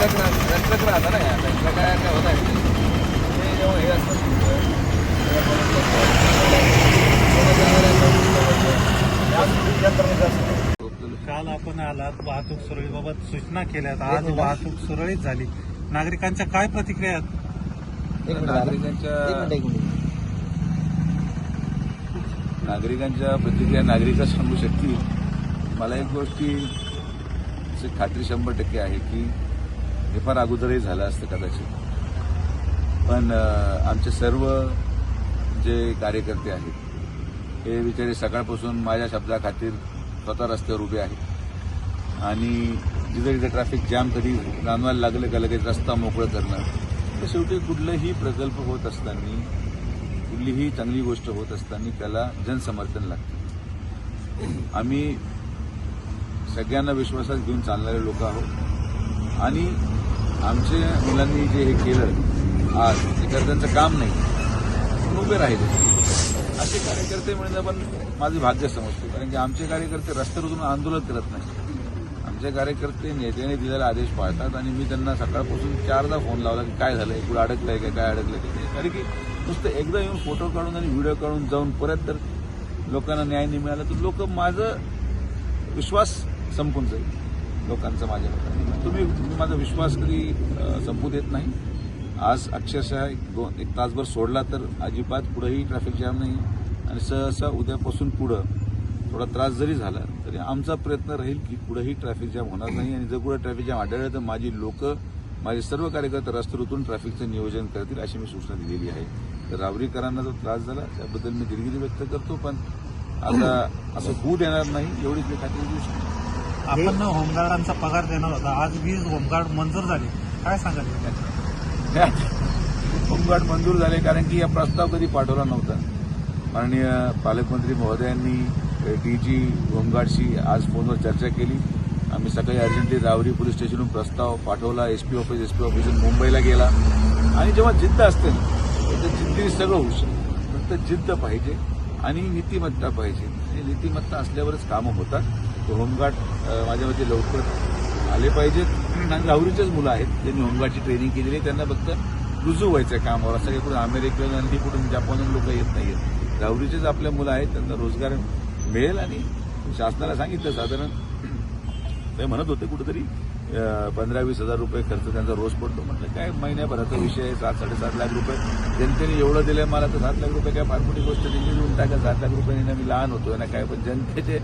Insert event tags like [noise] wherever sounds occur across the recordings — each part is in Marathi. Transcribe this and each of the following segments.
राहतं ना त्यांचं काय काय होत आहे? ते जेव्हा हे असतं काल आपण आलात वाहतूक सुरळीबाबत सूचना केल्यात. आज वाहतूक सुरळीत झाली. नागरिकांच्या काय प्रतिक्रिया आहेत? एक मिनिट दादा. नागरिकांच्या नागरिकांच्या प्रतिक्रिया नागरिकच सांगू शकतील. मला एक गोष्टी खात्री शंभर टक्के आहे की हे फार अगोदरही झालं असतं कदाचित. पण आमचे सर्व जे कार्यकर्ते आहेत हे बिचारे सकाळपासून माझ्या शब्दाखातीर स्वतः रस्त्यावर उभे आहेत. आणि जिथे जिथे ट्रॅफिक जाम कधी जाणवायला लागलं का लगेच रस्ता मोकळं करणं तर शेवटी कुठलाही प्रकल्प होत असताना कुठलीही चांगली गोष्ट होत असताना त्याला जनसमर्थन लागतं. आम्ही सगळ्यांना विश्वासात घेऊन चालणारे लोक आहोत. आणि आमच्या मुलांनी जे हे केलं आज ते त्यांचं काम नाही. म्हणून उभे राहिले. असे कार्यकर्ते म्हणजे पण माझं भाग्य समजतो कारण की आमचे कार्यकर्ते रस्ते रुजून आंदोलन करत नाही आमचे कार्यकर्ते नेत्याने दिलेला आदेश पाळतात आणि मी त्यांना सकाळपासून चारदा फोन लावला की काय झालंय कुठं अडकलंय काय काय अडकलंय कारण की नुसतं एकदा येऊन फोटो काढून आणि व्हिडिओ काढून जाऊन परत तर लोकांना न्याय नाही मिळाला तर लोक माझं विश्वास संपून जाईल. लोकांचा माझ्यावर तुम्ही तुम्ही माझा विश्वास कधी संपू देत नाही. आज अक्षरशः एक दोन एक तासभर सोडला तर अजिबात पुढंही ट्रॅफिक जाम नाही. आणि सहसा उद्यापासून पुढं थोडा त्रास जरी झाला तरी आमचा प्रयत्न राहील की पुढंही ट्रॅफिक जाम होणार नाही. आणि जर कुठे ट्रॅफिक जाम आढळलं तर माझी लोक माझे सर्व कार्यकर्ते रस्त्यावर उतरून ट्रॅफिकचं नियोजन करतील अशी मी सूचना दिलेली आहे. तर रावरीकरांना जो त्रास झाला त्याबद्दल मी दिलगिरी व्यक्त करतो पण आता असं होऊ देणार नाही एवढीच मी खात्री देऊ शकतो. आपण होमगार्डांचा पगार देणार होता. आज वीज होमगार्ड मंजूर झाली. काय सांगाल [laughs] होमगार्ड मंजूर झाले कारण की हा प्रस्ताव कधी पाठवला नव्हता. माननीय पालकमंत्री महोदयांनी डीजी होमगार्डशी आज फोनवर चर्चा केली. आम्ही सकाळी अर्जंटली रावरी पोलीस स्टेशनहून प्रस्ताव पाठवला. एसपी ऑफिस एसपी ऑफिसून मुंबईला गेला. आणि जेव्हा जिद्द असते ना तर जिद्दीने सगळं होऊ शकतं. फक्त जिद्द पाहिजे आणि नीतिमत्ता पाहिजे. आणि नीतिमत्ता असल्यावरच कामं होतात. होमगार्ड माझ्या मते लवकर आले पाहिजेत. आणि राहुरीचेच मुलं आहेत ज्यांनी होमगार्डची ट्रेनिंग केलेली आहे. त्यांना फक्त रुजू व्हायचं आहे कामावर. असं काही कुठून अमेरिकेहून आणि कुठून जपानहून लोक येत नाहीत राहुरीचेच आपल्या मुलं आहेत. त्यांना रोजगार मिळेल आणि शासनाला सांगितलं साधारण ते म्हणत होते कुठेतरी पंधरा वीस हजार रुपये खर्च त्यांचा रोज पडतो. म्हटलं काय महिन्याभराचा विषय आहे सात साडेसात लाख रुपये. जनतेने एवढं दिलं मला तर सात लाख रुपये काय फार मोठी गोष्ट त्यांनी देऊन टाका सात लाख रुपये मी लहान होतो ना काय. पण जनतेचे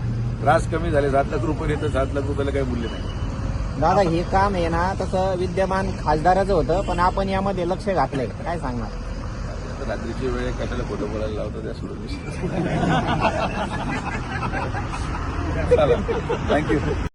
त्रास कमी झाले सात लाख रुपये तर सात लाख रुपयाला काही मूल्य नाही. दादा हे काम आहे ना तसं विद्यमान खासदाराचं होतं पण आपण यामध्ये लक्ष घातलंय. काय सांगणार? आता रात्रीची वेळ आहे, कशाला खोटं बोलायला लावतो त्या सोडून विषय थँक्यू [laughs]